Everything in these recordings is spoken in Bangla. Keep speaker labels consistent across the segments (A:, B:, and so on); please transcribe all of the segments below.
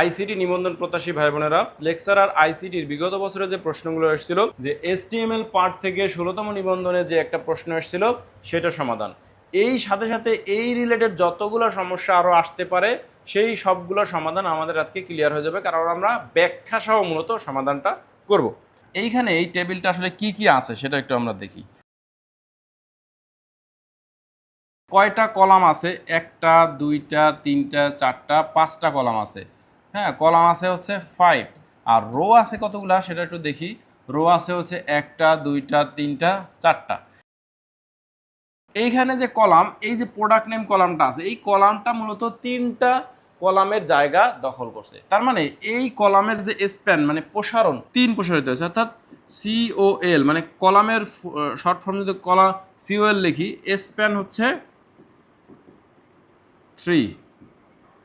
A: আইসিটি নিবন্ধন প্রত্যাশী ভাই বোনেরা লেকচারার আইসিটির বিগত বছরে যে প্রশ্নগুলো এসেছিল, যে এসটিএমএল পার্ট থেকে ষোলোতম নিবন্ধনে যে একটা প্রশ্ন এসেছিল, সেটা সমাধান। এই সাথে সাথে এই রিলেটেড যতগুলো সমস্যা আরও আসতে পারে, সেই সবগুলো সমাধান আমাদের আজকে ক্লিয়ার হয়ে যাবে, কারণ আমরা ব্যাখ্যা সহ মূলত সমাধানটা করব। এইখানে এই টেবিলটা আসলে কি কি আছে সেটা একটু আমরা দেখি। কয়টা কলাম আছে? একটা, দুইটা, তিনটা, চারটা, পাঁচটা কলাম আছে। হ্যাঁ কলাম আছে হচ্ছে ফাইভ আর রো আছে কতগুলা সেটা একটু দেখি। রো আছে হচ্ছে একটা, দুইটা, তিনটা, চারটা। এইখানে যে কলাম, এই যে প্রোডাক্ট নেম কলামটা আছে, এই কলামটা মূলত তিনটা কলামের জায়গা দখল করছে। তার মানে এই কলামের যে স্প্যান মানে প্রসারণ, তিন প্রসারিত হয়েছে। অর্থাৎ সিওএল মানে কলামের শর্ট ফর্ম যদি কলা সিওএল লিখি স্প্যান হচ্ছে থ্রি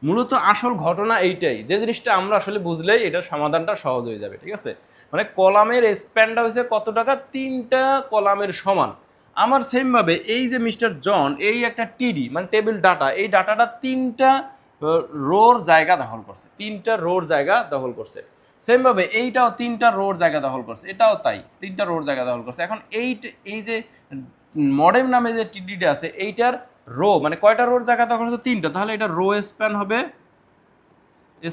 A: মূলত আসল ঘটনা এইটাই। যে জিনিসটা আমরা আসলে বুঝলেই এটার সমাধানটা সহজ হয়ে যাবে, ঠিক আছে? মানে কলামের স্প্যানটা হয়েছে কত টাকা? তিনটা কলামের সমান। আমার সেমভাবে এই যে মিস্টার জন, এই একটা টিডি মানে টেবিল ডাটা, এই ডাটাটা তিনটা রোর জায়গা দখল করছে। তিনটা রোর জায়গা দখল করছে। সেমভাবে এইটাও তিনটা রোর জায়গা দখল করছে। এটাও তাই, তিনটা রোর জায়গা দখল করছে। এখন এই এই যে মডেম নামে যে টিডিটা আছে, এইটার রো মানে কয়টা রোর জায়গা দখল হচ্ছে তিনটা। তাহলে এটা রো স্প্যান হবে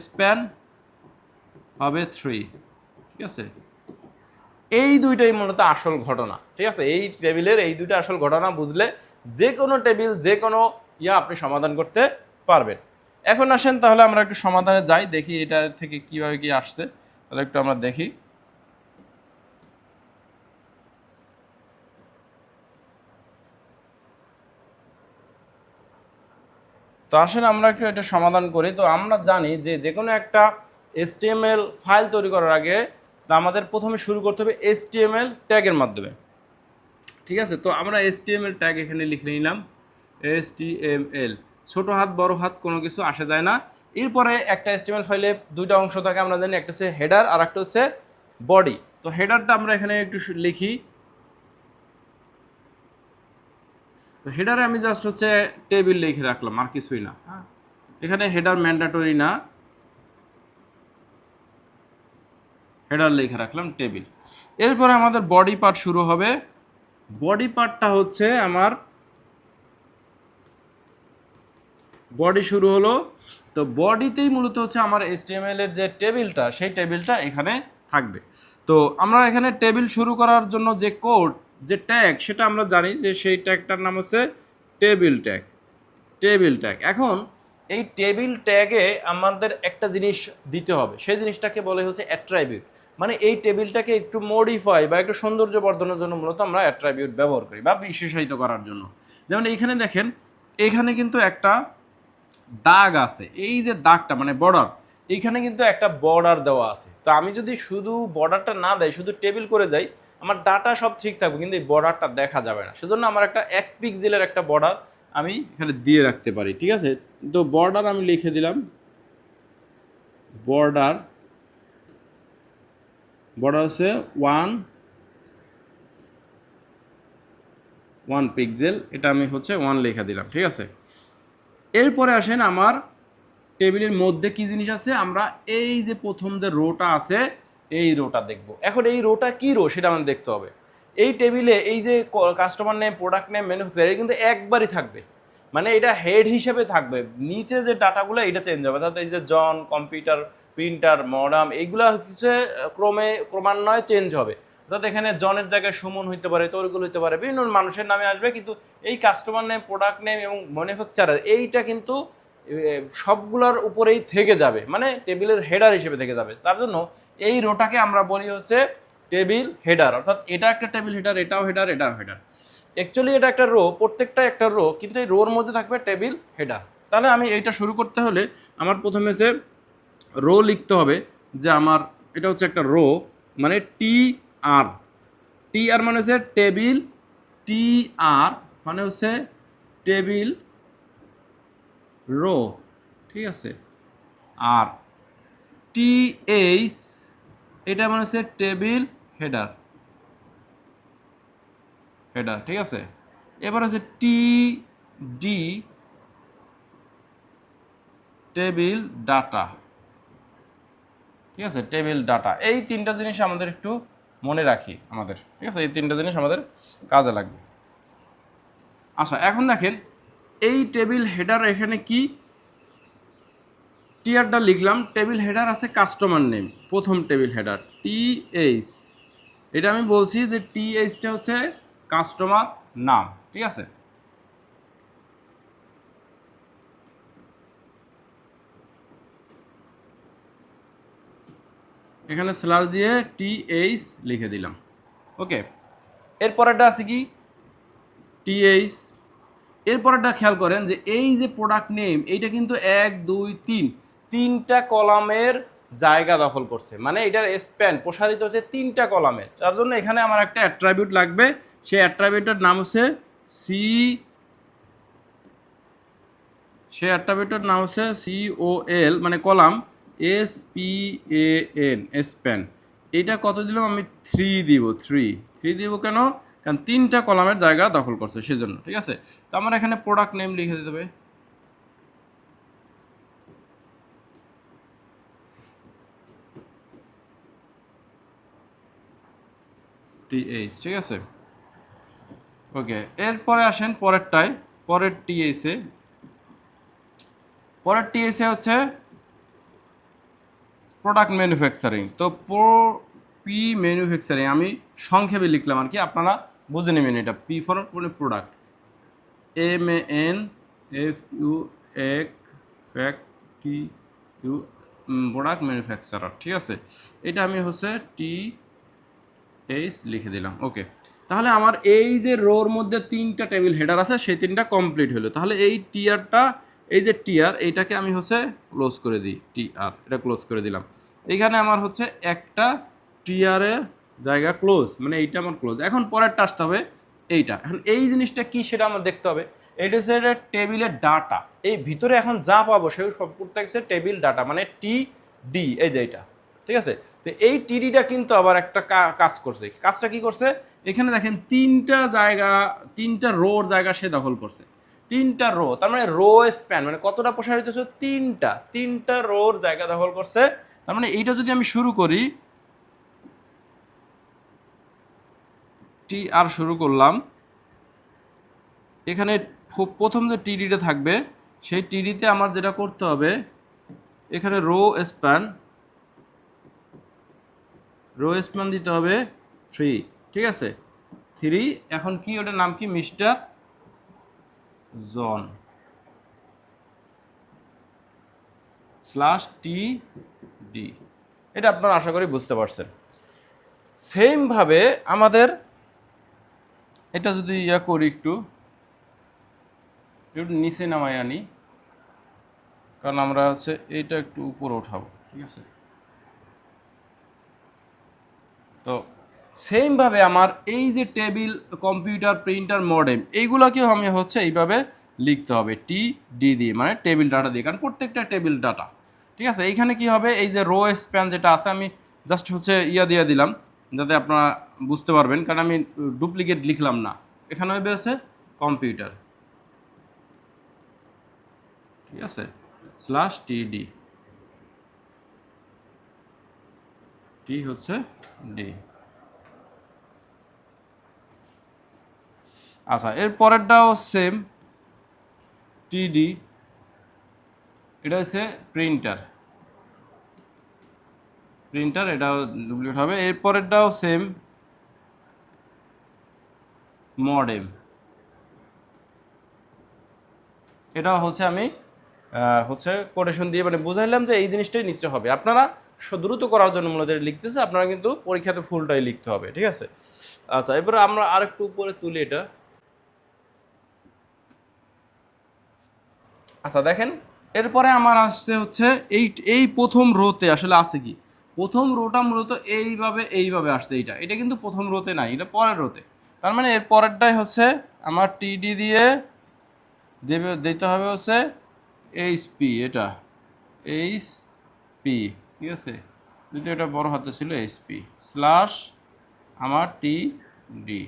A: স্প্যান হবে থ্রি ঠিক আছে? এই দুইটাই মূলত আসল ঘটনা। ঠিক আছে? এই টেবিলের এই দুইটা আসল ঘটনা বুঝলে যে কোনো টেবিল, যে কোনো ইয়া আপনি সমাধান করতে পারবেন। এখন আসেন, তাহলে আমরা একটু সমাধানে যাই, দেখি এটা থেকে কীভাবে কি আসছে। তাহলে একটু আমরা দেখি। তো আসেন আমরা একটু এটা সমাধান করি। তো আমরা জানি যে যে কোনো একটা এসটিএমএল ফাইল তৈরি করার আগে আমাদের প্রথমে শুরু করতে হবে এসটিএমএল ট্যাগের মাধ্যমে। ঠিক আছে? তো আমরা এসটিএমএল ট্যাগ এখানে লিখে নিলাম। এসটিএমএল। ছোট হাত, বড় হাত কোনো কিছু আসে যায় না। এরপরে একটা এসটিএমএল ফাইলে দুইটা অংশ থাকে আমরা জানি, একটা হচ্ছে হেডার আর একটা হচ্ছে বডি। তো হেডারটা আমরা এখানে একটু লিখি। তো হেডারে আমি জাস্ট হচ্ছে টেবিল লিখে রাখলাম আর কিছুই না। হ্যাঁ। এখানে হেডার ম্যান্ডাটরি না। হেডার লিখে রাখলাম টেবিল এরপরে আমাদের বডি পার্ট শুরু হবে। বডি পার্টটা হচ্ছে আমার বডি শুরু হলো। তো বডিতেই মূলত হচ্ছে আমার এসটিএমএল এর যে টেবিলটা সেই টেবিলটা এখানে থাকবে। তো আমরা এখানে টেবিল শুরু করার জন্য যে কোড যে ট্যাগ সেটা আমরা জানি যে সেই ট্যাগটার নাম হচ্ছে টেবিল ট্যাগ টেবিল ট্যাগ এখন এই টেবিল ট্যাগে আমাদের একটা জিনিস দিতে হবে। সেই জিনিসটাকে বলে হচ্ছে অ্যাট্রাইবিউট মানে এই টেবিলটাকে একটু মডিফাই বা একটু সৌন্দর্য বর্ধনের জন্য মূলত আমরা অ্যাট্রাইবিউট ব্যবহার করি বা বিশেষায়িত করার জন্য। যেমন এইখানে দেখেন এখানে কিন্তু একটা দাগ আছে। এই যে দাগটা মানে বর্ডার এইখানে কিন্তু একটা বর্ডার দেওয়া আছে। তো আমি যদি শুধু বর্ডারটা না দেয় শুধু টেবিল করে যাই আমার ডাটা সব ঠিক থাকবে, কিন্তু এই বর্ডারটা দেখা যাবে না। সেজন্য আমার একটা এক পিক্সেলের একটা বর্ডার আমি এখানে দিয়ে রাখতে পারি, ঠিক আছে? তো বর্ডার আমি লিখে দিলাম। বর্ডার বর্ডার হচ্ছে ওয়ান ওয়ান পিক্সেল এটা আমি হচ্ছে ওয়ান লেখা দিলাম, ঠিক আছে? এরপরে আসেন আমার টেবিলের মধ্যে কি জিনিস আছে? আমরা এই যে প্রথম যে রোটা আছে এই রোটা দেখব। এখন এই রোটা কি রো সেটা আমাদের দেখতে হবে। এই টেবিলে এই যে customer name product name manufacture এটা কিন্তু একবারই থাকবে। মানে এটা হেড হিসেবে থাকবে। নিচে যে ডাটাগুলো, এটা চেঞ্জ হবে। অর্থাৎ এই যে জন কম্পিউটার প্রিন্টার মডাম এইগুলো হচ্ছে ক্রমে, ক্রমান্বয়ে চেঞ্জ হবে। অর্থাৎ এখানে জনের জায়গায় সুমন হইতে পারে, তরিকুল হইতে পারে, বিভিন্ন মানুষের নামে আসবে। কিন্তু এই কাস্টমার নেম প্রোডাক্ট নেম এবং ম্যানুফ্যাকচারার এইটা কিন্তু সবগুলোর উপরেই থেকে যাবে। মানে টেবিলের হেডার হিসেবে থেকে যাবে। তার জন্য এই রোটাকে আমরা বলি হচ্ছে টেবিল হেডার। অর্থাৎ এটা একটা টেবিল হেডার, এটাও হেডার এটাও হেডার। অ্যাকচুয়ালি এটা একটা রো প্রত্যেকটা একটা রো কিন্তু এই রোর মধ্যে থাকবে টেবিল হেডার। তাহলে আমি এইটা শুরু করতে হলে আমার প্রথমে যে রো লিখতে হবে, যে আমার, এটা হচ্ছে একটা রো মানে টি আর টি আর মানে হচ্ছে টেবিল টি আর মানে হচ্ছে টেবিল রো ঠিক আছে? আর টি এইচ এটা মানে হচ্ছে টেবিল হেডার। হেডার, ঠিক আছে? এবার হচ্ছে টি ডি টেবিল ডাটা। ঠিক আছে? Table data. এই তিনটা জিনিস আমাদের একটু মনে রাখি আমাদের। ঠিক আছে? এই তিনটা জিনিস আমাদের কাজে লাগবে। আচ্ছা এখন দেখেন, এই টেবিল হেডার এখানে কি টিয়ারটা লিখলাম, টেবিল হেডার আছে কাস্টমার নেম প্রথম টেবিল হেডার টি এইচ এটা আমি বলছি যে টি এইচটা হচ্ছে কাস্টমার নাম, ঠিক আছে? এখানে স্লার দিয়ে টি এইচ লিখে দিলাম, ওকে? এরপরেরটা আছে কি? টি এইচ এরপরেরটা খেয়াল করেন যে এই যে প্রোডাক্ট নেম এইটা কিন্তু এক, দুই, তিন তিনটা কলামের জায়গা দখল করছে। মানে এটার স্প্যান প্রসারিত হচ্ছে তিনটা কলামে। তার জন্য এখানে আমার একটা অ্যাট্রাবিউট লাগবে। সেই অ্যাট্রাবিউটের নাম হচ্ছে সি সেই অ্যাট্রাবিউটের নাম হচ্ছে সি ও এল মানে column S P A N span এটা কত দিলাম? আমি থ্রি দিব থ্রি থ্রি দিব কেন? কারণ তিনটা কলামের জায়গা দখল করছে, সেজন্য। ঠিক আছে? তো আমার এখানে প্রোডাক্ট নেম লিখে দিতে হবে। টিএইচ, ঠিক আছে? ওকে, এরপরে আসেন পরেরটায়, পরের টিএইচে পরের টিএসএ হচ্ছে প্রোডাক্ট ম্যানুফ্যাকচারিং তো পি ম্যানুফ্যাকচারিং আমি সংক্ষেপে লিখলাম আর কি, আপনারা বুঝে নেবেন এটা। পি ফর মানে product M A N, F U, এক ফ্যাক টি, ইউ প্রোডাক্ট ম্যানুফ্যাকচারার ঠিক আছে? এটা আমি হচ্ছে টি এইচ লিখে দিলাম ওকে তাহলে আমার এই যে রোর মধ্যে তিনটা টেবিল হেডার আছে, সেই তিনটা কমপ্লিট হলো। তাহলে এই টিয়ারটা এই যে টিয়ার এইটাকে আমি হচ্ছে ক্লোজ করে দিই টিআর এটা ক্লোজ করে দিলাম। এইখানে আমার হচ্ছে একটা টিয়ারের জায়গা ক্লোজ মানে এইটা আমার ক্লোজ এখন পরের আসতে হবে, এইটা। এখন এই জিনিসটা কি সেটা আমার দেখতে হবে। এটা হচ্ছে একটা টেবিলের ডাটা এই ভিতরে এখন যা পাবো সেই সব প্রত্যেক টেবিল ডাটা মানে টি ডি এই যে এইটা। ঠিক আছে? তো এই টিডিটা কিন্তু আবার একটা কাজ করছে। কাজটা কি করছে? এখানে দেখেন তিনটা জায়গা, তিনটা রোর জায়গা সে দখল করছে। তিনটা রো, তার মানে রো স্প্যান মানে কতটা প্রসারিত হচ্ছে তিনটা তিনটা রোর জায়গা দখল করছে। তার মানে এইটা যদি আমি শুরু করি, টি আর শুরু করলাম, এখানে প্রথম যে টিডিটা থাকবে, সেই টিডিতে আমার যেটা করতে হবে, এখানে রো স্প্যান রো স্প্যান দিতে হবে থ্রি ঠিক আছে? থ্রি এখন কি ওটার নাম কি? Mister John slash T D এটা আপনারা আশা করি বুঝতে পারছেন। সেমভাবে আমাদের এটা যদি ইয়া করি একটু একটু নিচে নামাই আনি, কারণ আমরা হচ্ছে এইটা একটু উপরে উঠাবো, ঠিক আছে? তো সেমভাবে আমার এই যে টেবিল কম্পিউটার প্রিন্টার মডেম এইগুলোকেও আমি হচ্ছে এইভাবে লিখতে হবে টি ডি দিয়ে মানে টেবিল ডাটা দিয়ে, কারণ প্রত্যেকটা টেবিল ডাটা ঠিক আছে? এইখানে কি হবে? এই যে রো স্প্যান যেটা আছে, আমি জাস্ট হচ্ছে ইয়া দিয়ে দিলাম, যাতে আপনারা বুঝতে পারবেন, কারণ আমি ডুপ্লিকেট লিখলাম না। এখানে হবে হচ্ছে কম্পিউটার ঠিক আছে? স্ল্যাশ টি টি হচ্ছে ডি। আচ্ছা এর পরেরটাও সেম, টিডি। এটা হচ্ছে প্রিন্টার। প্রিন্টার এটাও ডুপ্লিকেট হবে। এর পরেরটাও সেম, মডেম। এটা হচ্ছে আমি হচ্ছে কোটেশন দিয়ে মানে বুঝাইলাম যে এই জিনিসটাই নিচে হবে। আপনারা দ্রুত করার জন্য মূলত লিখতেছে, আপনারা কিন্তু পরীক্ষাতে ফুলটাই লিখতে হবে, ঠিক আছে? আচ্ছা এবারে আমরা আরেকটু উপরে তুলি এটা। আচ্ছা দেখেন, এরপরে আমার আসছে হচ্ছে এই এই প্রথম রোতে আসলে আছে কি? প্রথম রোটা মূলত এইভাবে এইভাবে আসছে এইটা। এটা কিন্তু প্রথম রোতে নাই, এটা পরের রোতে। তার মানে এর পরেরটাই হচ্ছে আমার টিডি দিয়ে দেবে, দিতে হবে হচ্ছে এইচ পি এটা এইচ পি ঠিক আছে? যদি এটা বড় হাতে ছিল এইচ পি স্ল্যাশ আমার টি ডি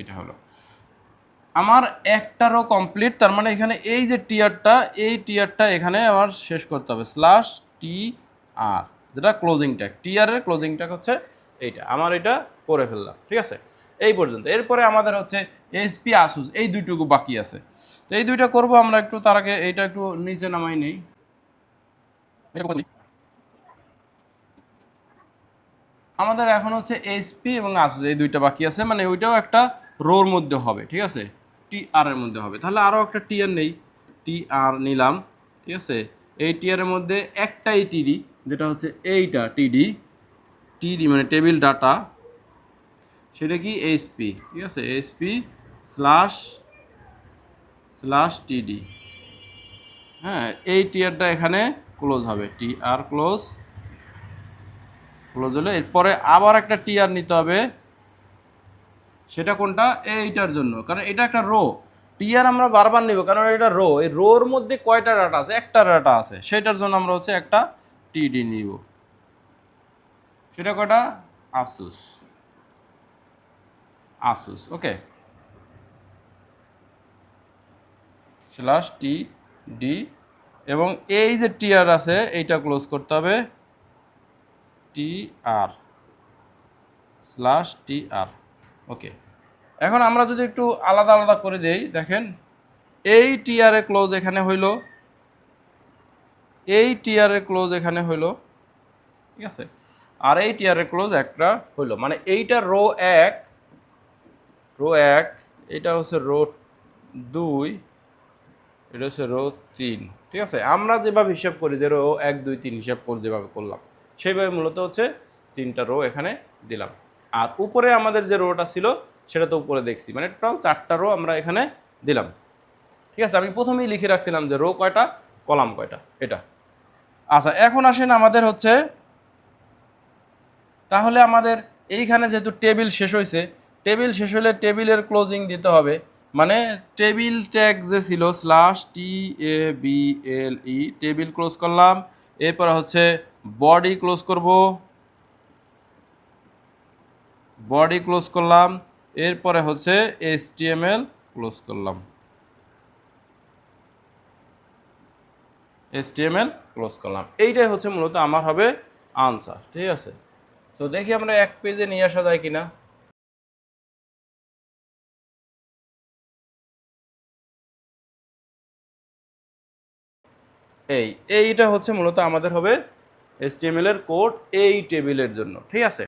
A: এটা হলো। আমার একটারও কমপ্লিট তার মানে এখানে এই যে টিয়ারটা এই টিয়ারটা এখানে আমার শেষ করতে হবে। স্ল্যাশ টি আর যেটা ক্লোজিং ট্যাগ টিআরের ক্লোজিং ট্যাগ হচ্ছে এইটা। আমার এটা করে ফেললাম, ঠিক আছে? এই পর্যন্ত। এরপরে আমাদের হচ্ছে এসপি আসুস এই দুইটুকু বাকি আছে। তো এই দুইটা করব আমরা একটু, তার আগে এইটা একটু নিচে নামাই নেই এটা করে দিই। আমাদের এখন হচ্ছে এসপি এবং আসুস এই দুইটা বাকি আছে। মানে ওইটাও একটা রোর মধ্যে হবে, ঠিক আছে? টি আর এর মধ্যে হবে। তাহলে আরও একটা টি আর নেই। টি আর নিলাম, ঠিক আছে? এই টি এর মধ্যে একটাই টিডি যেটা হচ্ছে এইটা টিডি টিডি মানে টেবিল ডাটা। সেটা কি এসপি ঠিক আছে? এসপি স্ল্যাশ স্ল্যাশ টিডি হ্যাঁ এই টিয়ারটা এখানে ক্লোজ হবে। টি আর ক্লোজ ক্লোজ হলে। এরপরে আবার একটা টিআর নিতে হবে। সেটা কোনটা? এইটার জন্য। কারণ এটা একটা রো টিয়ার আমরা বারবার নিব, কারণ এটা রো এই রোর মধ্যে কয়টা ডাটা আছে? একটা ডাটা আছে। সেটার জন্য আমরা হচ্ছে একটা টিডি নিব। সেটা কয়টা? আসুস আসুস ওকে স্ল্যাশ টি ডি এবং এই যে টিআর আছে, এইটা ক্লোজ করতে হবে। টি আর স্ল্যাশ টি আর. ওকে এখন আমরা যদি একটু আলাদা আলাদা করে দেই, দেখেন, এই টিআর এর ক্লোজ এখানে হইল, এই টিআর এর ক্লোজ এখানে হইল, ঠিক আছে? আর এই টিআর এর ক্লোজ একটা হইল মানে এইটা রো এক রো এক, এটা হচ্ছে রো দুই, এটা হচ্ছে রো তিন, ঠিক আছে? আমরা যেভাবে হিসাব করি যে রো এক, দুই, তিন হিসাব করে যেভাবে করলাম। সেইভাবে মূলত হচ্ছে তিনটা রো এখানে দিলাম। আর উপরে আমাদের যে রোটা ছিল, সেটা তো উপরে দেখছি। মানে টোটাল চারটা রো আমরা এখানে দিলাম। ঠিক আছে, আমি প্রথমেই লিখে রাখছিলাম যে রো কয়টা কলাম কয়টা, এটা। আচ্ছা এখন আসেন আমাদের হচ্ছে, তাহলে আমাদের এইখানে যেহেতু টেবিল শেষ হয়েছে টেবিল শেষ হলে টেবিলের ক্লোজিং দিতে হবে। মানে টেবিল ট্যাগ যে ছিল slash T A B L E table close করলাম। এরপর হচ্ছে বডি ক্লোজ করব। বডি ক্লোজ করলাম। এরপরে হচ্ছে S T M L close করলাম। S T M L close করলাম। এইটাই হচ্ছে মূলত আমার হবে আনসার ঠিক আছে? তো দেখি আমরা এক পেজে নিয়ে আসা যায় কিনা। এই, এইটা হচ্ছে মূলত আমাদের হবে এসটিএমএল এর কোড এই টেবিলের জন্য ঠিক আছে?